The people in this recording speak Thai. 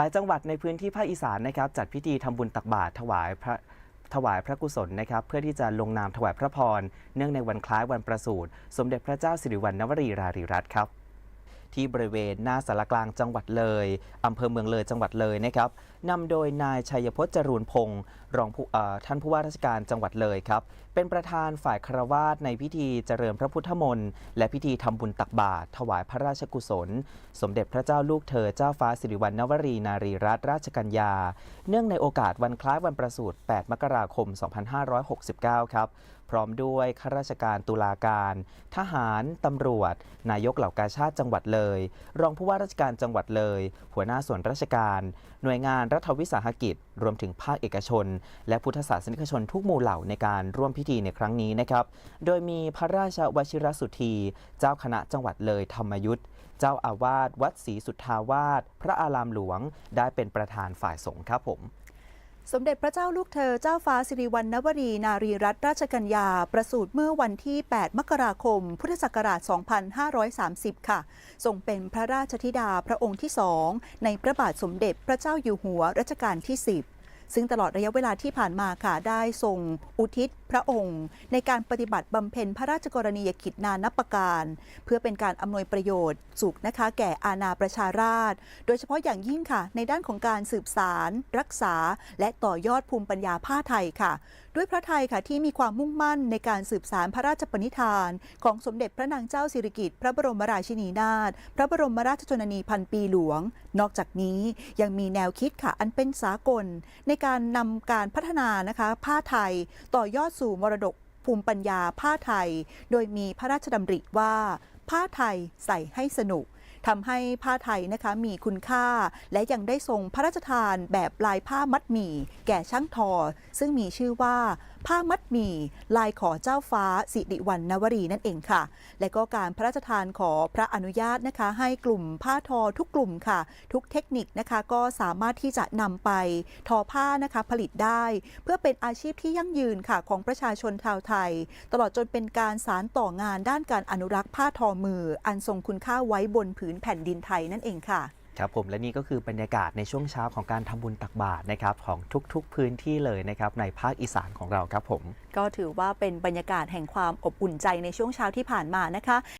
หลายจังหวัดในพื้นที่ภาคอีสานนะครับจัดพิธีทำบุญตักบาตรถวายพระถวายพระกุศลนะครับเพื่อที่จะลงนามถวายพระพร เนื่องในวันคล้ายวันประสูติสมเด็จพระเจ้าสิริวัณณวรีรารีรัตน์ครับ ที่บริเวณหน้าสารกลางจังหวัดเลยอำเภอเมืองเลยจังหวัดเลยนะครับนำโดยนายชัยพจน์จรูนพงศ์รองผู้เอ่อท่านผู้ว่าราชการจังหวัดเลยครับ เป็นประธานฝ่ายคารวาสในพิธีเจริญพระพุทธมนต์และพิธีทำบุญตักบาตรถวายพระราชกุศล สมเด็จพระเจ้าลูกเธอเจ้าฟ้าสิริวัณณวรีนารีรัตนราชกัญญา เนื่องในโอกาสวันคล้ายวันประสูติ 8 มกราคม 2569 ครับ พร้อมด้วยข้าราชการตุลาการ ทหาร ตำรวจ นายกเหล่ากาชาติจังหวัดเลย รองผู้ว่าราชการจังหวัดเลย หัวหน้าส่วนราชการ หน่วยงานรัฐวิสาหกิจ รวมถึงภาคเอกชน และพุทธศาสนิกชนทุกหมู่เหล่าในการร่วมพิธีในครั้งนี้นะครับ โดยมีพระราชวชิรสุธี เจ้าคณะจังหวัดเลยธรรมยุทธเจ้าอาวาสวัดศรีสุทธาวาสพระอารามหลวง ได้เป็นประธานฝ่ายสงฆ์ครับผม สมเด็จพระเจ้าลูกเธอเจ้าฟ้าสิริวัณณวรีนารีรัตนราชกัญญา ประสูติเมื่อวันที่ 8 มกราคม พุทธศักราช 2530 ค่ะทรงเป็นพระราชธิดาพระองค์ที่สองในพระบาทสมเด็จพระเจ้าอยู่หัวรัชกาลที่ 10 ซึ่งตลอดระยะเวลาที่ผ่านมาค่ะได้ทรงอุทิศพระองค์ ในการปฏิบัติบำเพ็ญพระราชกรณียกิจนานับประการ เพื่อเป็นการอำนวยประโยชน์ สุขนะคะ แก่อาณาประชาราษฎรโดยเฉพาะอย่างยิ่งค่ะ ในด้านของการสืบสาร รักษา และต่อยอดภูมิปัญญาผ้าไทยค่ะ ด้วยพระไทยค่ะที่มีความมุ่งมั่นในการสืบสารพระราชปณิธาน ของสมเด็จพระนางเจ้าสิริกิติ์พระบรมราชินีนาถพระบรมราชชนนีพันปีหลวง นอกจากนี้ยังมีแนวคิดค่ะอันเป็นสากล ในการนำการพัฒนานะคะผ้าไทยต่อยอดสู่มรดกภูมิปัญญาผ้าไทย โดยมีพระราชดำริว่า ผ้าไทยใส่ให้สนุก ทำให้ผ้าไทยนะคะมีคุณค่า และยังได้ทรงพระราชทานแบบลายผ้ามัดหมี่ แก่ช่างทอ ซึ่งมีชื่อว่าผ้ามัดหมี่ลายขอเจ้าฟ้าสิริวัณณวรีนั่นเองค่ะ และก็การพระราชทานขอพระอนุญาตนะคะ ให้กลุ่มผ้าทอทุกกลุ่มค่ะ ทุกเทคนิคนะคะก็สามารถที่จะนำไปทอผ้านะคะผลิตได้ เพื่อเป็นอาชีพที่ยั่งยืนค่ะของประชาชนชาวไทย ตลอดจนเป็นการสารต่องานด้านการอนุรักษ์ผ้าทอมือ อันทรงคุณค่าไว้บนผืนแผ่นดินไทยนั่นเองค่ะครับผมและนี่ก็คือบรรยากาศในช่วงเช้าของการทำบุญตักบาตรนะครับของทุกๆพื้นที่เลยนะครับในภาคอีสานของเราครับผม ก็ถือว่าเป็นบรรยากาศแห่งความอบอุ่นใจในช่วงเช้าที่ผ่านมานะคะ